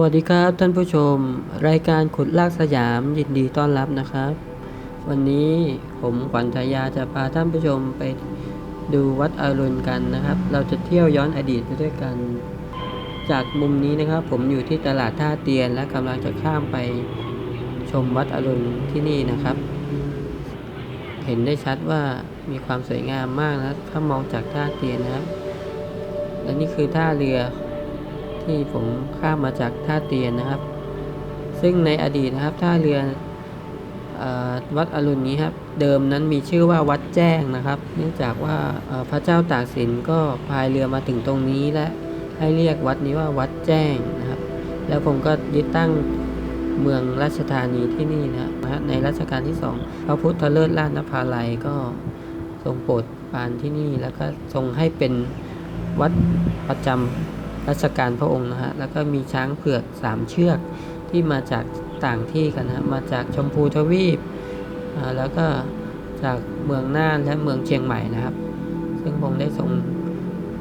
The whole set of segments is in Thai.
วัสดีครับท่านผู้ชม รายการขุดลากสยามยินดีต้อนรับนะครับ วันนี้ผมขวัญชายาจะพาท่านผู้ชมไปดูวัดอรุณกันนะครับ เราจะเที่ยวย้อนอดีตไปด้วยกัน จากมุมนี้นะครับ ผมอยู่ที่ตลาดท่าเตียนและกำลังจะข้ามไปชมวัดอรุณที่นี่นะครับ เห็นได้ชัดว่ามีความสวยงามมากนะถ้ามองจากท่าเตียนนะครับและนี่คือท่าเรือ ที่ผมข้ามมาจากท่าเตียนนะครับ ซึ่งในอดีตนะครับท่าเรืออวัดอรุณนี้ครับเดิมนั้นมีชื่อว่าวัดแจ้งนะครับ เนื่องจากว่าพระเจ้าตากสินก็พายเรือมาถึงตรงนี้และให้เรียกวัดนี้ว่าวัดแจ้งนะครับ แล้วผมก็ยึดตั้งเมืองราชธานีที่นี่นะฮะในรัชกาลที่สองพระพุทธเลิศราชนภาลัยก็ทรงโปรดปานที่นี่แล้วก็ทรงให้เป็นวัดประจำ รัชกาลพระองค์นะฮะแล้วก็มีช้างเผือกสามเชือกที่มาจากต่างที่กันนะมาจากชมพูทวีปแล้วก็จากเมืองน่านและเมืองเชียงใหม่นะครับ ซึ่งพระองค์ได้ทรง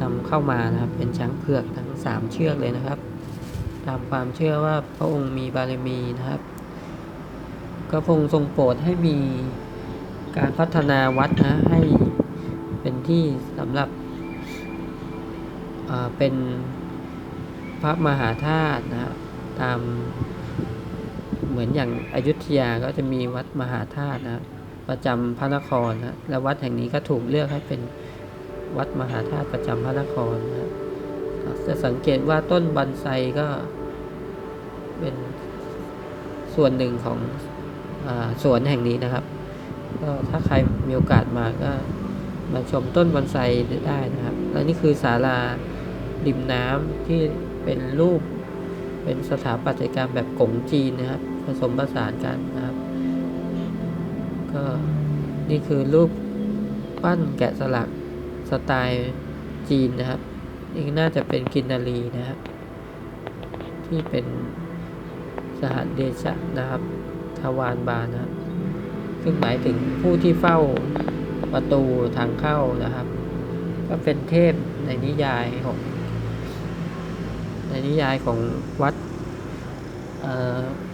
นำเข้ามานะครับเป็นช้างเผือกทั้งสามเชือกเลยนะครับ ตามความเชื่อว่าพระองค์มีบารมีนะครับ ก็พระองค์ทรงโปรดให้มีการพัฒนาวัดนะให้เป็นที่สำหรับเป็น ระมหาธาตุนะครับตามเหมือนอย่างอายุทยาก็จะมีวัดมหาธาตุนะประจำพระนครนะและวัดแห่งนี้ก็ถูกเลือกให้เป็นวัดมหาธาตุประจำพระนครนะจะสังเกตว่าต้นบันไซก็เป็นส่วนหนึ่งของอสวนแห่งนี้นะครับก็ถ้าใครมีโอกาสมาก็มาชมต้นบอนไซได้นะครับ และนี่คือศาลาริมน้ำที่ เป็นรูป เป็นสถาปัตยกรรมแบบกงจีนนะครับ ผสมผสานกันนะครับ ก็นี่คือรูปปั้นแกะสลักสไตล์จีนนะครับนี่น่าจะเป็นกินนารีนะครับ ที่เป็นสหเดชะนะครับ ทวารบาลนะครับ ซึ่งหมายถึงผู้ที่เฝ้าประตูทางเข้านะครับ ก็เป็นเทพในนิยายของ นนิยายของวัด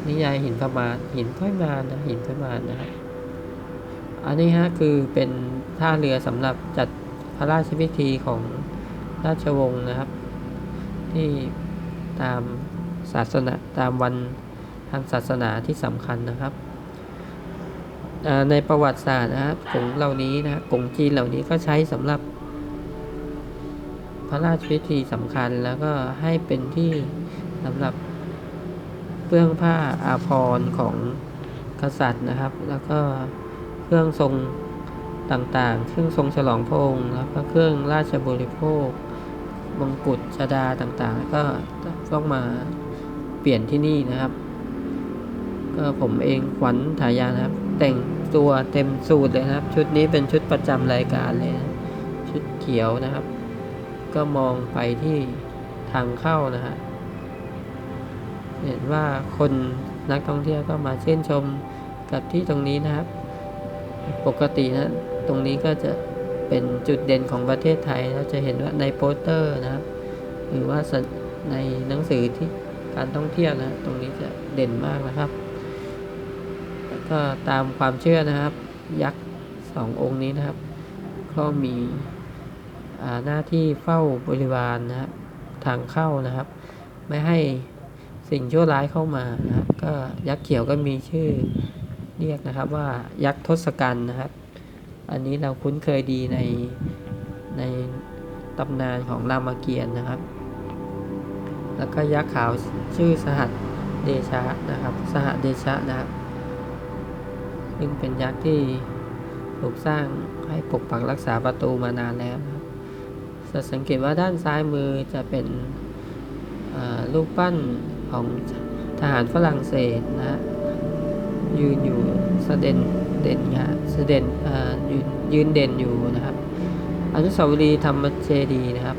นิยายหินพมานหินพ้อยมานนะหินพ้อยมานนะครับอันนี้ฮะคือเป็นท่าเรือสำหรับจัดพระราชพิธีของราชวงศ์นะครับ ที่ตามศาสนาตามวันทางศาสนาที่สำคัญนะครับในประวัติศาสตร์นะครับกงเหล่านี้นะกงจีนเหล่านี้ก็ใช้สำหรับ พระราชพิธีสำคัญ แล้วก็ให้เป็นที่สำหรับเปื้องผ้าอาภรณ์ของกษัตริย์นะครับ แล้วก็เครื่องทรงต่างๆ เครื่องทรงฉลองพระองค์แล้วก็เครื่องราชบริโภคมงกุฎชดาต่างๆ ก็ต้องมาเปลี่ยนที่นี่นะครับ ก็ผมเองขวัญถายานะครับ แต่งตัวเต็มสูตรเลยนะครับ ชุดนี้เป็นชุดประจำรายการเลยนะชุดเขียวนะครับ ก็มองไปที่ทางเข้านะฮะ เห็นว่าคนนักท่องเที่ยวก็มาเช่นชมกับที่ตรงนี้นะครับ ปกตินะตรงนี้ก็จะเป็นจุดเด่นของประเทศไทยเราจะเห็นว่าในโปสเตอร์นะครับ หรือว่าในหนังสือที่การท่องเที่ยวนะตรงนี้จะเด่นมากนะครับก็ตามความเชื่อนะครับ ยักษ์สององค์นี้นะครับ ก็มี หน้าที่เฝ้าบริวารนะครับทางเข้านะครับ ไม่ให้สิ่งชั่วร้ายเข้ามานะครับก็ยักษ์เขียวก็มีชื่อเรียกนะครับว่ายักษ์ทศกัณฐ์นะครับ อันนี้เราคุ้นเคยดีในในตำนานของรามเกียรติ์นะครับ แล้วก็ยักษ์ขาวชื่อสหัสเดชะนะครับ สหเดชะนะครับ ซึ่งเป็นยักษ์ที่ถูกสร้างให้ปกปักรักษาประตูมานานแล้ว จะสังเกตว่าด้านซ้ายมือจะเป็นรูปปั้นของทหารฝรั่งเศสนะฮะยืนอยู่เสด็จเด่นฮะเสด็จยืนยืนเด่นอยู่นะครับอนุสาวรีย์ธรรมเจดีนะครับ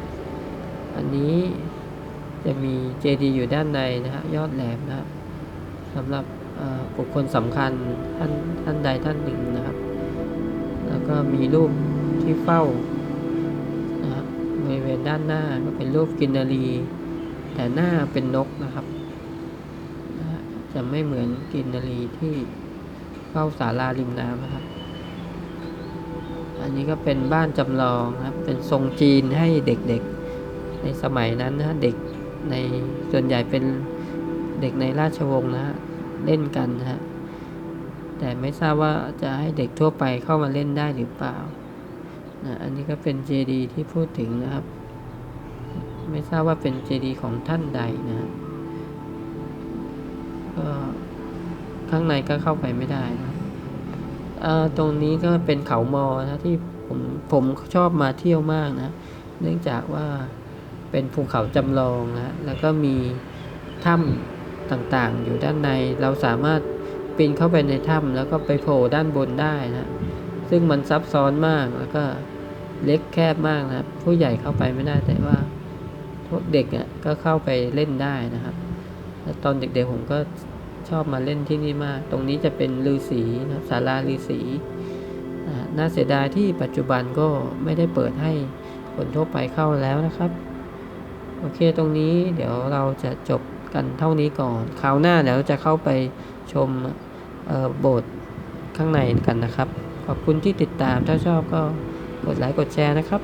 อันนี้จะมีเจดีอยู่ด้านในนะฮะยอดแหลมนะครับสำหรับบุคคลสำคัญท่านท่านใดท่านหนึ่งนะครับ แล้วก็มีรูปที่เฝ้า บริเวณด้านหน้าก็เป็นรูปกินนารี แต่หน้าเป็นนกนะครับ จะไม่เหมือนกินนารีที่เข้าศาลาริมน้ำนะครับ อันนี้ก็เป็นบ้านจำลองครับ เป็นทรงจีนให้เด็กๆ ในสมัยนั้นนะเด็กในส่วนใหญ่เป็นเด็กในราชวงศ์นะฮะเล่นกันนะฮะแต่ไม่ทราบว่าจะให้เด็กทั่วไปเข้ามาเล่นได้หรือเปล่า อันนี้ก็เป็นเจดีย์ที่พูดถึงนะครับ ไม่ทราบว่าเป็นเจดีย์ของท่านใดนะก็ข้างในก็เข้าไปไม่ได้นะตรงนี้ก็เป็นเขามอนะที่ผมผมชอบมาเที่ยวมากนะ เนื่องจากว่าเป็นภูเขาจำลองนะแล้วก็มีถ้ำต่างๆ อยู่ด้านในเราสามารถปีนเข้าไปในถ้ำแล้วก็ไปโผล่ด้านบนได้นะ ซึ่งมันซับซ้อนมากแล้วก็ เล็กแคบมากนะครับ ผู้ใหญ่เข้าไปไม่ได้แต่ว่าพวกเด็กอะก็เข้าไปเล่นได้นะครับแล้วตอนเด็กๆผมก็ชอบมาเล่นที่นี่มาก ตรงนี้จะเป็นลือสีนะศาลาลือสีน่าเสียดายที่ปัจจุบันก็ไม่ได้เปิดให้คนทั่วไปเข้าแล้วนะครับ โอเคตรงนี้เดี๋ยวเราจะจบกันเท่านี้ก่อน คราวหน้าเดี๋ยวจะเข้าไปชมโบสถ์ข้างในกันนะครับ ขอบคุณที่ติดตามถ้าชอบก็ กดไลค์กดแชร์นะครับ